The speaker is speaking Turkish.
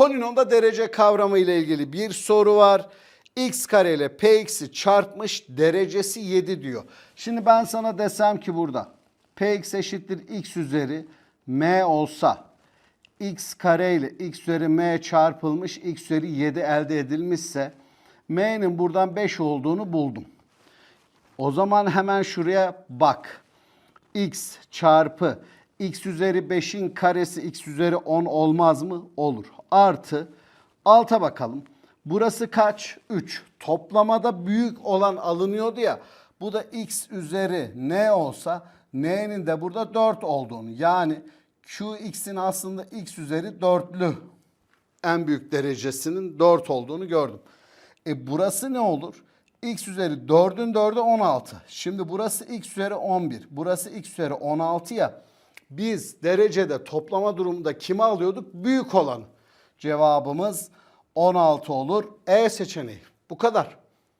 Polinomda derece kavramı ile ilgili bir soru var. x kare ile px'i çarpmış derecesi 7 diyor. Şimdi ben sana desem ki burada px eşittir x üzeri m olsa x kare ile x üzeri m çarpılmış x üzeri 7 elde edilmişse m'nin buradan 5 olduğunu buldum. O zaman hemen şuraya bak. x çarpı x üzeri 5'in karesi x üzeri 10 olmaz mı? Olur. Artı alta bakalım. Burası kaç? 3. Toplamada büyük olan alınıyordu ya. Bu da x üzeri n olsa n'nin de burada 4 olduğunu yani qx'in aslında x üzeri 4'lü en büyük derecesinin 4 olduğunu gördüm. E burası ne olur? x üzeri 4'ün 4'ü 16. Şimdi burası x üzeri 11. Burası x üzeri 16 ya. Biz derecede toplama durumunda kimi alıyorduk? Büyük olanı. Cevabımız 16 olur. E seçeneği. Bu kadar.